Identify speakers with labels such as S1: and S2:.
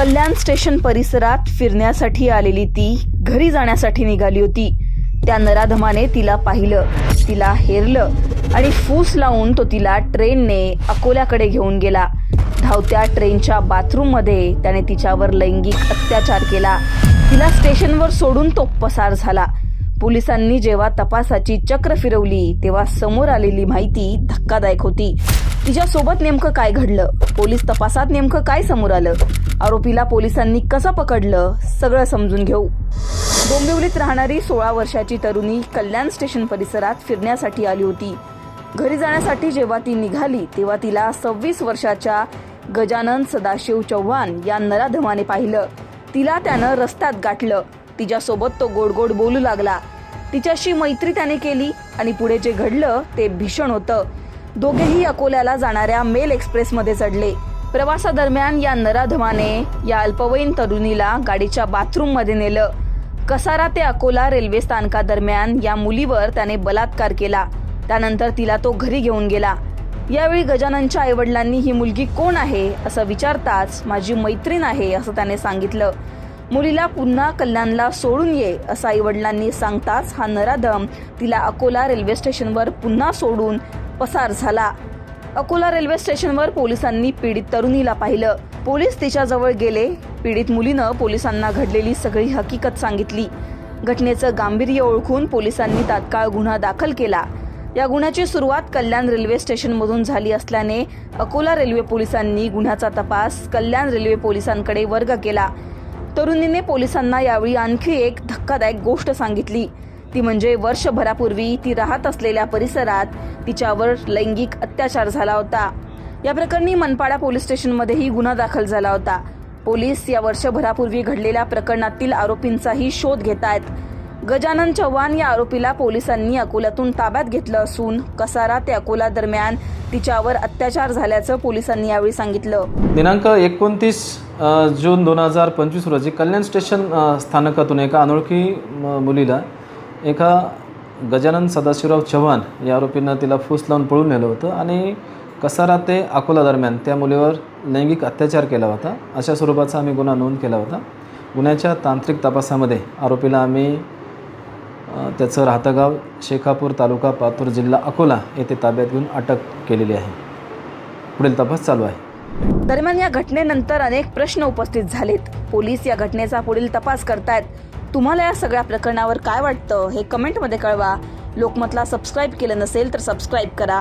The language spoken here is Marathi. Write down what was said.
S1: कल्याण स्टेशन परिसरात फिरण्यासाठी आलेली ती घरी जाण्यासाठी निघाली होती. त्या नराधमाने तिला पाहिलं. तिला हेरलं आणि फूस लावून तो तिला ट्रेनने अकोल्याकडे घेऊन गेला. धावत्या ट्रेनच्या बाथरूममध्ये त्याने तिच्यावर लैंगिक अत्याचार केला. तिला स्टेशनवर सोडून तो पसार झाला. पोलिसांनी जेव्हा तपासाची चक्र फिरवली तेव्हा समोर आलेली माहिती धक्कादायक होती. तिच्यासोबत नेमकं काय घडलं? पोलीस तपासात नेमकं काय समोर आलं? आरोपीला पोलिसांनी कसं पकडलं? सगळं समजून घेऊ. डोंबिवलीत राहणारी सोळा वर्षाची तरुणी कल्याण स्टेशन परिसरात फिरण्यासाठी आली होती. घरी जाण्यासाठी जेव्हा ती निघाली तेव्हा तिला सव्वीस वर्षाच्या गजानन सदाशिव चव्हाण या नराधमाने पाहिलं. तिला त्यानं रस्त्यात गाठलं. तिच्यासोबत तो गोड गोड बोलू लागला. तिच्याशी मैत्री त्याने केली आणि पुढे जे घडलं ते भीषण होतं. दोघेही अकोल्याला जाणाऱ्या मेल एक्सप्रेसमध्ये चढले. प्रवासादरम्यान या नराधमाने या अल्पवयीन तरुणीला गाडीच्या बाथरूममध्ये नेलं. कसारा ते अकोला रेल्वे स्थानकादरम्यान या मुलीवर त्याने बलात्कार केला. त्यानंतर तिला तो घरी घेऊन गेला. यावेळी गजाननच्या आईवडिलांनी ही मुलगी कोण आहे? असं विचारताच माझी मैत्रीण आहे असं त्याने सांगितलं. मुलीला पुन्हा कल्याणला सोडून ये असं आईवडिलांनी सांगताच हा नराधम तिला अकोला रेल्वे स्टेशनवर पुन्हा सोडून पसार झाला. अकोला रेल्वे स्टेशनवर पोलिसांनी पीडित तरुणीला पाहिलं. पोलीस तिच्याजवळ गेले. पीडित मुलीनं पोलिसांना घडलेली सगळी हकीकत सांगितली. घटनेचं गांभीर्य ओळखून पोलिसांनी तात्काळ गुन्हा दाखल केला. या गुन्ह्याची सुरुवात कल्याण रेल्वे स्टेशनमधून झाली असल्याने अकोला रेल्वे पोलिसांनी गुन्ह्याचा तपास कल्याण रेल्वे पोलिसांकडे वर्ग केला. तरुणीने पोलिसांना यावेळी आणखी एक धक्कादायक गोष्ट सांगितली. ती म्हणजे वर्षभरापूर्वी ती राहत असलेल्या परिसरात तिच्यावर लैंगिक अत्याचार झाला होता. या प्रकरणी मनपाडा पोलीस स्टेशनमध्येही गुन्हा दाखल झाला होता. पोलीस या वर्षभरापूर्वी घडलेल्या प्रकरणातील आरोपींचाही शोध घेत आहेत गजानन चव्हाण या आरोपीला पोलिसांनी अकोल्यातून ताब्यात घेतलं असून कसारा ते अकोला दरम्यान तिच्यावर अत्याचार झाल्याचं पोलिसांनी यावेळी सांगितलं.
S2: दिनांक एकोणतीस जून दोन हजार पंचवीस रोजी कल्याण स्टेशन स्थानकातून एका अनोळखी म, मुलीला एका गजानन सदाशिवराव चव्हाण या आरोपीनं तिला फूस लावून पळून नेलं होतं आणि कसारा ते अकोला दरम्यान त्या मुलीवर लैंगिक अत्याचार केला होता. अशा स्वरूपाचा आम्ही गुन्हा नोंद केला होता. गुन्ह्याच्या तांत्रिक तपासामध्ये आरोपीला आम्ही त्याचं राहतं गाव शेखापूर तालुका पातूर जिल्हा अकोला येथे ताब्यात घेऊन अटक केलेली आहे. पुढील तपास चालू आहे.
S1: दरम्यान या घटनेनंतर अनेक प्रश्न उपस्थित झालेत. पोलीस या घटनेचा पुढील तपास करतायत. तुम्हाला या सगळ्या प्रकरणावर काय वाटतं हे कमेंटमध्ये कळवा. लोकमतला सबस्क्राईब केलं नसेल तर सबस्क्राईब करा.